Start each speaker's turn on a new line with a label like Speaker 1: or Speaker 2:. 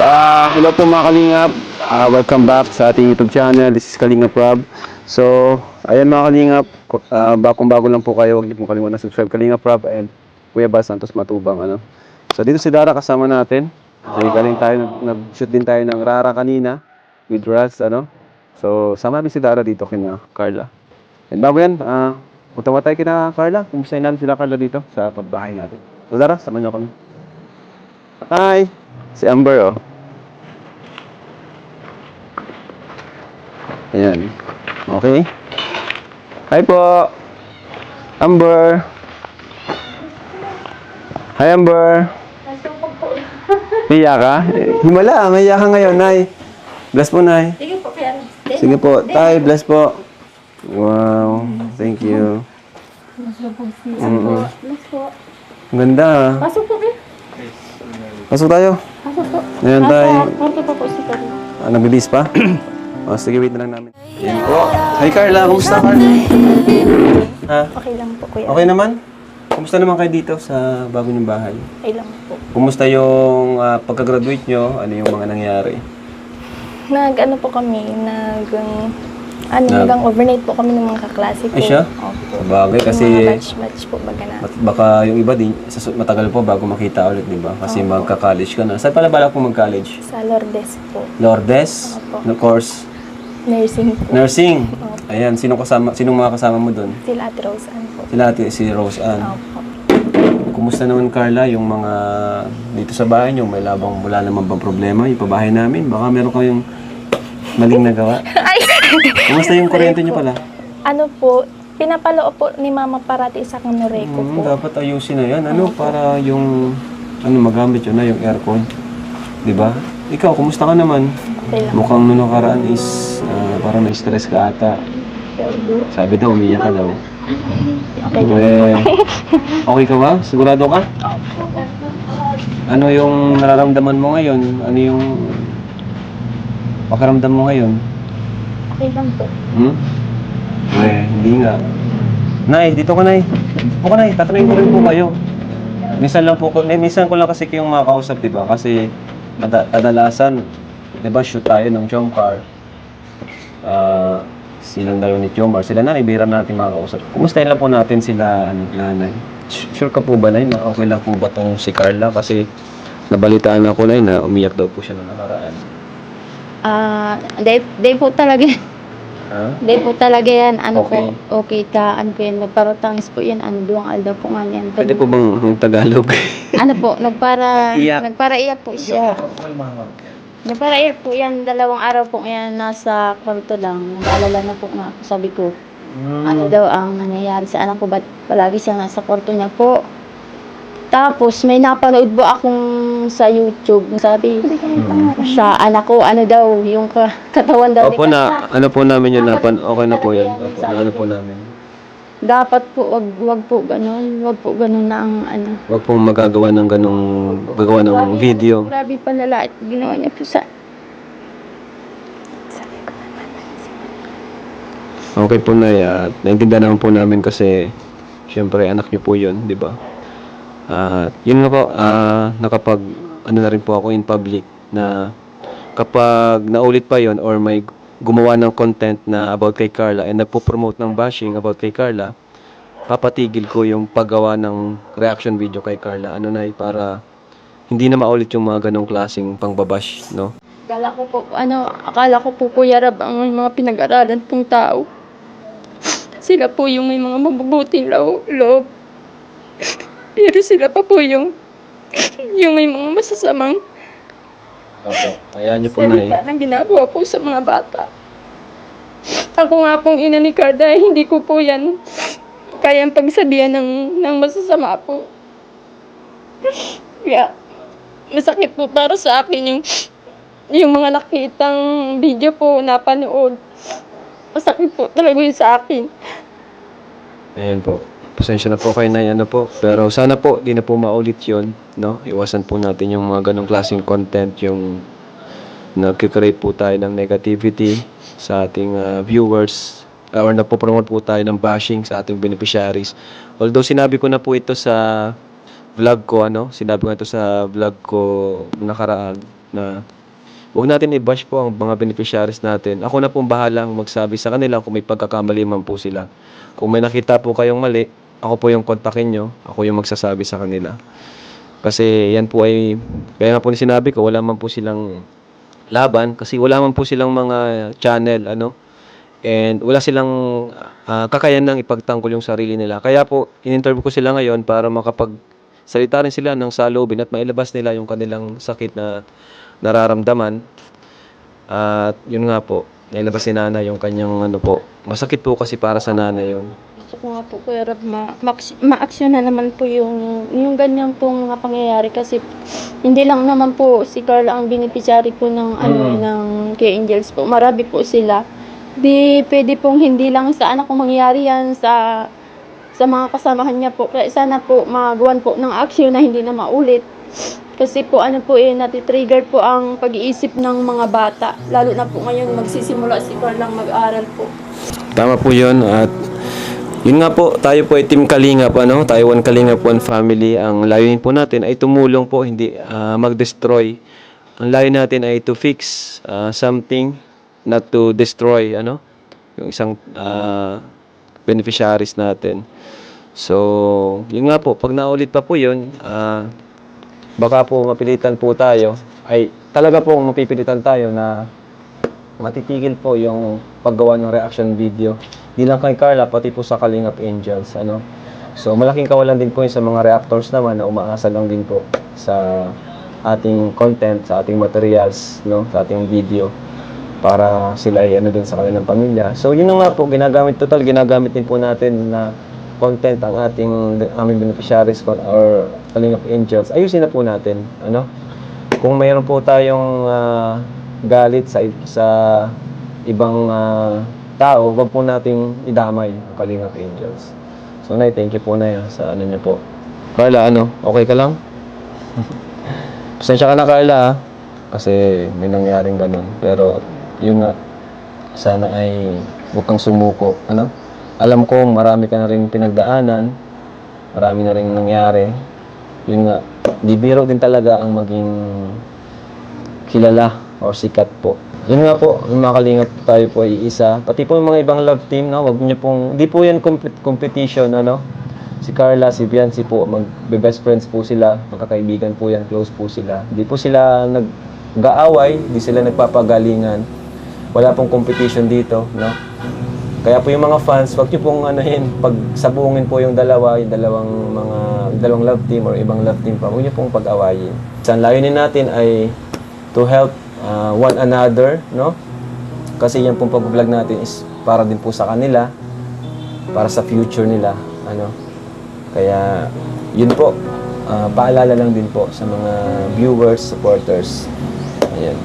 Speaker 1: Ah, hello po mga Kalingap. Ah, welcome back sa ating YouTube channel. This is Kalingap Rob. So, ayan mga Kalingap, Ku- ah, bakong bago lang po kayo, huwag niyo pong kalimutan na subscribe Kalingap Rob and Kuya Bas Santos Matubang. Ano. So, dito si Dara kasama natin. Kasi galing tayo, nag- nag-shoot din tayo ng Rara kanina with Raz, ano. So, sama namin si Dara dito kina Carla. And bago yan, ah, punta tayo kina Carla? Kumustahin natin sila Carla dito sa pagbahay natin. So, Dara, sama niyo kami. Hi! Si Amber, oh. Ayan. Okay. Hi po. Amber. Hi, Amber. Maya ka? Eh, Himala, maya ka ngayon, Nay. Bless po, Nay.
Speaker 2: Sige po, kaya.
Speaker 1: Sige po. Tay, bless po. Wow. Thank you.
Speaker 2: Po si
Speaker 1: Mm-mm.
Speaker 2: Mas po.
Speaker 1: Ang Ganda, ah.
Speaker 2: Pasok po, eh.
Speaker 1: Pasok tayo.
Speaker 2: Pasok po.
Speaker 1: Ayan, Tay.
Speaker 2: Nasa kwarto pa po si Carla.
Speaker 1: Ah, nag-release pa? O, sige, wait na lang namin. Ayan po. Hi, Carla. Kumusta, Carla? Ha?
Speaker 2: Okay lang po, kuya.
Speaker 1: Okay naman? Kumusta naman kayo dito sa bago niyong bahay?
Speaker 2: Okay lang po.
Speaker 1: Kumusta yung ah, pagka-graduate nyo? Ano yung mga nangyari?
Speaker 2: Nag, ano po kami, nag, um, ano,
Speaker 1: Nag-
Speaker 2: hanggang overnight po kami ng mga kaklase ko.
Speaker 1: Ay, siya?
Speaker 2: Opo.
Speaker 1: Bagay
Speaker 2: Yung
Speaker 1: kasi
Speaker 2: mga batch-batch po, baga na.
Speaker 1: mat- baka yung iba din, sa su- matagal po bago makita ulit, di ba? Kasi magka-college ka na. Saan pala balak po mag-college?
Speaker 2: Sa Lourdes po.
Speaker 1: Lourdes?
Speaker 2: Opo.
Speaker 1: No course?
Speaker 2: Nursing po.
Speaker 1: Nursing?
Speaker 2: Opo.
Speaker 1: Ayan, sinong kasama, sinong mga kasama mo doon?
Speaker 2: Sila Ate Rose Ann po.
Speaker 1: Sila ate, si Rose Ann.
Speaker 2: Opo.
Speaker 1: Kumusta naman Carla yung mga dito sa bahay nyo? May labang wala naman bang problema? Yung pabahay namin? Baka meron kayong maling nagawa? Kumusta yung kuryente nyo pala?
Speaker 2: Ano po, pinapaloo po ni Mama parati sa Kanoreko
Speaker 1: Hmm,
Speaker 2: po.
Speaker 1: dapat ayusin na yan. Ano, para yung ano magamit yun na, yung aircon. Di ba? Ikaw, kumusta ka naman?
Speaker 2: Okay lang.
Speaker 1: Mukhang nung nakaraan is parang na-stress ka ata. Sabi daw, umiyak ka daw. Eh, okay ka ba? Sigurado ka? Ano yung nararamdaman mo ngayon? Ano yung pakiramdam mo ngayon?
Speaker 2: Okay lang po.
Speaker 1: Hmm? Eh, hindi nga. Nay, dito ka, Nay. Dito ka, Nay. Tatanungin ko rin po kayo. Minsan lang po, ko- eh, minsan ko lang kasi kayong makakausap, di ba? Kasi kada- kadalasan, di ba, shoot tayo ng Chomcar. Ah, silang dalawa ni Chomcar. Sila nanay, bira natin makakausap. Kumustahin lang po natin sila, ano, nanay. Su- Sure ka po ba, Nay, na okay lang po ba tong si Carla? Kasi nabalitaan ako, Nay, na umiyak daw po siya noong nakaraan.
Speaker 3: Ah, di, di po talaga,
Speaker 1: Ha?
Speaker 3: di po talaga yan, ano
Speaker 1: Okay.
Speaker 3: po, okay ka, ano po yan, magparotangis po yan, ano duwang aldaw po nga yan.
Speaker 1: Pwede po bang Tagalog?
Speaker 3: Ano po, nagpara,
Speaker 1: Iyak.
Speaker 3: nagpara iyak po siya. Nagpara iyak po yan, dalawang araw po yan, nasa kwarto lang, nag-alala na po nga sabi ko, ano daw ang nangyayari sa anak ko, ba't palagi siya nasa kwarto niya po. Tapos, may napanood po akong sa YouTube, sabi, sa anak ko, ano daw, yung ka- katawan daw
Speaker 1: Opo na, ano po namin yun, napan, okay na po yan. Opo, na ano po namin.
Speaker 3: Dapat po, wag, wag po ganun, wag po ganun na ang ano.
Speaker 1: Huwag pong magagawa ng ganong, gagawa ng video.
Speaker 3: Grabe panala at ginawa niya po sa...
Speaker 1: Okay po na at naintindihan naman po namin kasi syempre anak niyo po yun, di ba? At yun nga po, ah, nakapag ano na rin po ako in public na kapag naulit pa yon or may gumawa ng content na about kay Carla and nagpo-promote ng bashing about kay Carla, papatigil ko yung paggawa ng reaction video kay Carla. Ano na para hindi na maulit yung mga ganong klaseng pangbabash, no?
Speaker 3: Akala ko po, ano, akala ko po Kuya Rab ang mga pinag-aralan pong tao. Sila po yung may mga mabubuting lo- loob. Pero sila pa po yung yung may mga masasamang
Speaker 1: Opo. Kaya niyo po na eh.
Speaker 3: salita na ginagawa po sa mga bata. Ako nga pong ina ni Carda, hindi ko po yan kayang pagsabihan ng, ng masasama po. Kaya, masakit po para sa akin yung yung mga nakitang video po napanood. Masakit po talaga yun sa akin.
Speaker 1: Ayan po. Pasensya na po kayo na ano po. Pero sana po, di na po maulit yon no? Iwasan po natin yung mga ganong klaseng content, yung nagkikreate po tayo ng negativity sa ating ah, viewers uh, or napopromote po tayo ng bashing sa ating beneficiaries. Although sinabi ko na po ito sa vlog ko, ano? Sinabi ko na ito sa vlog ko nakaraan na huwag natin i-bash po ang mga beneficiaries natin. Ako na pong bahalang magsabi sa kanila kung may pagkakamali man po sila. Kung may nakita po kayong mali, ako po yung kontakin nyo, ako yung magsasabi sa kanila. Kasi yan po ay, kaya nga po sinabi ko, wala man po silang laban kasi wala man po silang mga channel, ano, and wala silang ah, kakayanang ipagtanggol yung sarili nila. Kaya po, in-interview ko sila ngayon para makapag salita rin sila ng salubin at mailabas nila yung kanilang sakit na nararamdaman. At yun nga po, nailabas ni Nana yung kanyang ano po. Masakit po kasi para sa Nana yun.
Speaker 3: Ko nga po, Kuya Rab, ma- ma- ma-action na naman po yung, yung ganyan pong mga pangyayari kasi hindi lang naman po si Carla ang beneficiary po ng, ano,
Speaker 1: Mm.
Speaker 3: ng kay Angels po. Marami po sila. Di pwede pong hindi lang sa anak ko mangyari yan sa sa mga kasamahan niya po. Kaya sana po magawan po ng action na hindi na maulit. Kasi po ano po eh, natitrigger po ang pag-iisip ng mga bata. Lalo na po ngayon magsisimula si Carla mag-aral po.
Speaker 1: Tama po yun at yun nga po, tayo po ay Team Kalingap, ano? Taiwan Kalingap One Family. Ang layunin po natin ay tumulong po, hindi ah, mag-destroy. Ang layunin natin ay to fix ah, something, not to destroy, ano? Yung isang ah, beneficiaries natin. So, yun nga po, pag naulit pa po yun, ah, baka po mapilitan po tayo, ay talaga po mapipilitan tayo na matitigil po yung paggawa ng reaction video. Di lang kay Carla, pati po sa Kalingap Angels, ano. So, malaking kawalan din po yun sa mga reactors naman na umaasa lang din po sa ating content, sa ating materials, no, sa ating video para sila ay ano dun sa kanilang pamilya. So, yun nga po, ginagamit, total, ginagamit din po natin na content ang ating aming beneficiaries or Kalingap Angels. Ayusin na po natin, ano. Kung mayroon po tayong ah, galit sa sa ibang ah, tao, wag po nating idamay ang Kalingap Angels. So, Nay, thank you po na sa ano niyo po. Carla, ano? Okay ka lang? Pasensya ka na, Carla, ha? Kasi may nangyaring ganun. Pero, yun nga, sana ay huwag kang sumuko, ano? Alam ko, marami ka na rin pinagdaanan, marami na rin nangyari. Yun nga, di biro din talaga ang maging kilala or sikat po. Yun nga po, mga kalingap tayo po ay isa. Pati po yung mga ibang love team, no? Wag niyo pong, di po yan compet- competition, ano? Si Carla, si Biancy po, mag-best friends po sila, magkakaibigan po yan, close po sila. Di po sila nag-aaway, di sila nagpapagalingan. Wala pong competition dito, no? Kaya po yung mga fans, wag niyo pong yun, pag sabungin po yung dalawa, yung dalawang mga, dalawang love team or ibang love team pa, wag niyo pong pag-awayin. Sa layunin natin ay to help uh, one another, no? Kasi yan pong pag-vlog natin is para din po sa kanila, para sa future nila, ano? Kaya, yun po, uh, paalala lang din po sa mga viewers, supporters. Ayan.